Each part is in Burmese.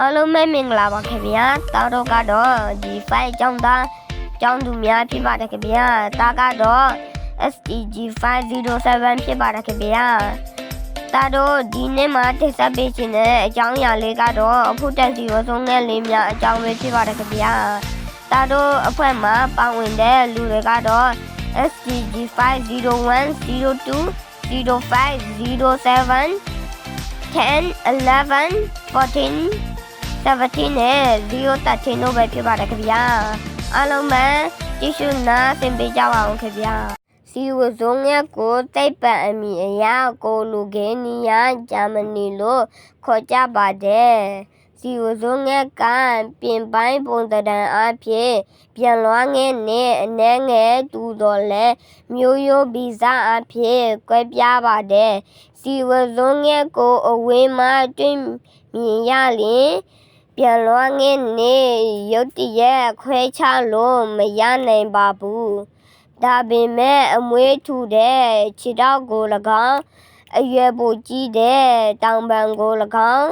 အားလုံးပဲမင်္ဂလာပါခင်ဗျာတာတော့ကတော့ဒီ file ကျောင်းသားကျောင်းသူများဖြစ်ပါတယ်ခင်ဗျာတာကတော့ STG 507ဖြစ်ပါတယ်ခင်ဗျာတာတော့ဒီနေ့မှာတက်ဆက်ပေးခြင်းတဲ့အကြောင်းအရာလေးကတော့အဖို့တက်စီရောဆုံးငယ်လေးများအကြောင်းပဲဖြစ်ပါတယ်ခင်ဗျာတာတော့အဖွဲ့မှာပါဝင်တဲ့လူတွေကတော့ STG 501 02 05 07 10 11 14 17နဲ့0တက်ချင်းတို့ပဲဖြစ်ပါတယ်ခင်ဗျာအားလုံးပဲကြည့်ရှုနားသင်ပေးကြပါအောင်ခင်ဗျာစီဝဇုံရဲ့ကိုတိတ်ပံအမိအရာကိုလူဂေနီယာဂျာမနီလို့ခေါ်ကြပါတယ်စီဝဇုံရဲ့ကပြင်ပိုင်းပုံသဏ္ဍာန်အဖြစ်ပြန်လွှမ်းငယ်နဲ့အနှဲငယ်တူတော်လဲမျိုးရိုးဗီဇအဖြစ်ကွဲပြားပါတယ်စီဝဇုံရဲ့ကိုအဝေးမှတွေ့မြင်ရလျင် ပြန်လွှမ်းငင်းနေရုတ်တရက်ခွဲခြားလို့မရနိုင်ပါဘူးဒါပေမဲ့အမွေးထူတဲ့ခြေထောက်ကို၎င်းအရွယ်ပိုကြီးတဲ့တောင်ပံကို၎င်း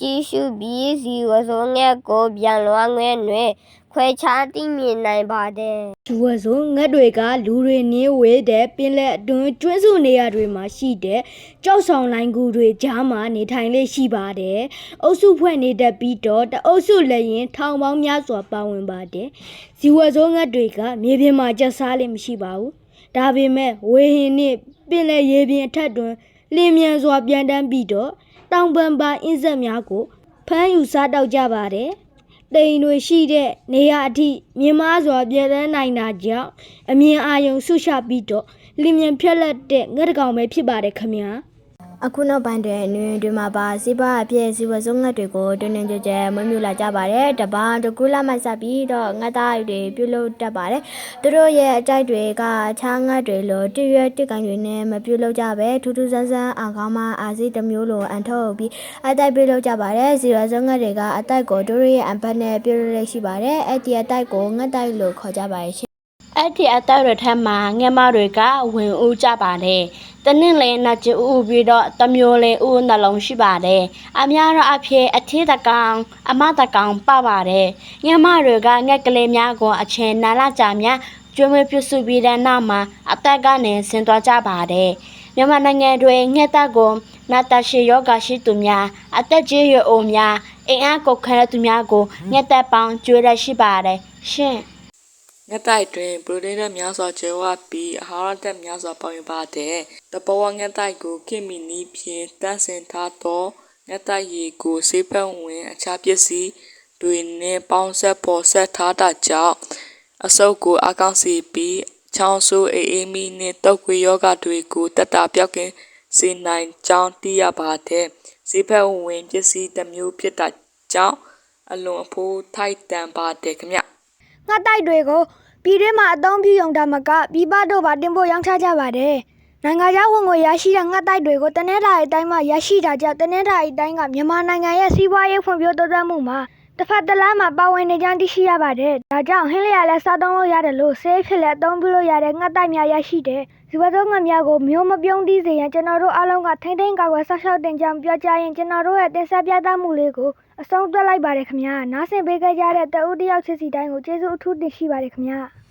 ကြည့်ရှုပြီးစီဝဆိုးငက်ကိုပြန်လွှမ်းငင်းတွင်ခွဲခြားသိမြင်နိုင်ပါတယ်ဒီဝဆိုငှက်တွေကလူတွေနင်းဝေးတဲ့ပင်လက်အတွင်းကျွန်းစုနေရာတွေမှာရှိတဲ့ကြောက်ဆောင်လိုင်းကူတွေကြားမှာနေထိုင်လေ့ရှိပါတယ်။အုပ်စုဖွဲ့နေတတ်ပြီးတော့တအုပ်စုလည်းရင်ထောင်ပေါင်းများစွာပါဝင်ပါတယ်။ဇီဝဆိုငှက်တွေကမြေပြင်မှာကျက်စားလေ့မရှိပါဘူး။ဒါပေမဲ့ဝေဟင်နဲ့ပင်လက်ရေပြင်အထက်တွင် လင်းမြန်စွာပြန်တန်းပြီးတော့တောင်ပံပါအင်းဆက်များကိုဖမ်းယူစားတောက်ကြပါတယ်။တိမ်တွေရှိတဲ့နေရာအထိမြင်မာစွာပြည့်တန်းနိုင်တာကြောင့်အမြင်အာရုံဆုရှပြီးတော့လင်းမြန်ဖြက်လက်တဲ့ငှက်တစ်ကောင်ပဲဖြစ်ပါတယ်ခင်ဗျာ အခုနောက်ပိုင်းတွင်နွေတွေမှာပါစီးပွားအပြည့်စီဝစုံငတ်တွေကိုတွင်တွင်ကြဲကြဲမွေးမြူလာကြပါတယ်တပန်းတကူလာမှစပြီးတော့ငတ်သားတွေပြုတ်လို့တတ်ပါတယ်သူတို့ရဲ့အကြိုက်တွေကချားငတ်တွေလိုတရွက်တစ်ကန်တွေနဲ့မပြုတ်လို့ကြပဲထူးထူးဆန်းဆန်းအာကောင်းမှအာစီတစ်မျိုးလိုအန်ထုတ်ပြီးအတိုက်ပြုတ်လို့ကြပါတယ်စီဝစုံငတ်တွေကအတိုက်ကိုတို့ရဲ့အန်ဖက်နဲ့ပြုတ်လို့ရှိပါတယ်အဲ့ဒီအတိုက်ကိုငတ်တိုက်လို့ခေါ်ကြပါတယ်ရှင်အဲ့ဒီအသက်တွေထက်မှာငှက်မတွေကဝင်ဦးကြပါတယ်။ တနင့်လဲနှချူဦးပြီးတော့တမျိုးလဲဦးနှလုံးရှိပါတယ်။အများတော့အဖြစ်အထည်တကောင်အမတကောင်ပပါတယ်။ငှက်မတွေကငှက်ကလေးများကိုအချင်းနာလာကြများကျွေးမွေးပြုစုပြီးတဲ့နောက်မှာအသက်ကနေဆင်းသွားကြပါတယ်။မြန်မာနိုင်ငံတွင်ငှက်သက်ကိုနာတာရှီယောဂါရှိသူများအသက်ကြီးရွယ်အိုများအင်အားကိုခံရသူများကိုငှက်သက်ပေါင်းကျွေးရရှိပါတယ်ရှင့် ငှက်တိုက်တွင်ပရိုတိန်းဓာတ်များစွာကျဲဝပြီးအာဟာရဓာတ်များစွာပါဝင်ပါတယ်။တဘဝငှက်တိုက်ကိုခင်မီနီးဖြင့်တန့်စင်ထားသောငှက်တိုက်ရည်ကိုဆေးဖက်ဝင်အခြားပစ္စည်းတွေနှင့်ပေါင်းဆက်ပေါ်ဆက်ထားတာကြောင့်အဆုပ်ကိုအကောင့်စီပြီးချောင်းဆိုးအေးအေးမီနှင့်တုပ်ကွေးယောဂတွေကိုတက်တာပြောက်ကင်စေနိုင်ကြောင်းသိရပါတယ်။ဆေးဖက်ဝင်ပစ္စည်းတစ်မျိုးဖြစ်တာကြောင့်အလွန်အဖိုးထိုက်တန်ပါတယ်ခင်ဗျ။ ငှက်တိုက်တွေကိုပြည်တွင်းမှာအသုံးပြုရုံဒါမကပြည်ပတို့ပါတင်ပို့ရောင်းချကြပါတယ်။နိုင်ငံခြားဝင်ငွေရရှိတဲ့ငှက်တိုက်တွေကိုတနင်္လာရီတိုင်းမှာရရှိတာကြောင့်တနင်္လာရီတိုင်းကမြန်မာနိုင်ငံရဲ့စီးပွားရေးဖွံ့ဖြိုးတိုးတက်မှုမှာ တစ်ဖက်တစ်လမ်းမှာပါဝင်နေကြောင်းသိရှိရပါတယ်။ဒါကြောင့်ဟင်းလျာလည်းစားသုံးလို့ရတယ်လို့ဆေးဖြစ်လည်းအသုံးပြုလို့ရတဲ့ငှက်တိုက်များရရှိတဲ့ဇီဝသုံးငှက်များကိုမျိုးမပြုံးသီးစေရန်ကျွန်တော်တို့အားလုံးကထိမ့်သိမ်းကာကွယ်ဆောက်ရှောက်တင်ကြောင်းပြောကြားရင်ကျွန်တော်တို့ရဲ့တင်ဆက်ပြသမှုလေးကိုအဆုံးသတ်လိုက်ပါတယ်ခင်ဗျာ။နားဆင်ပေးကြတဲ့တဦးတစ်ယောက်ချစ်စီတိုင်းကိုကျေးဇူးအထူးတင်ရှိပါတယ်ခင်ဗျာ။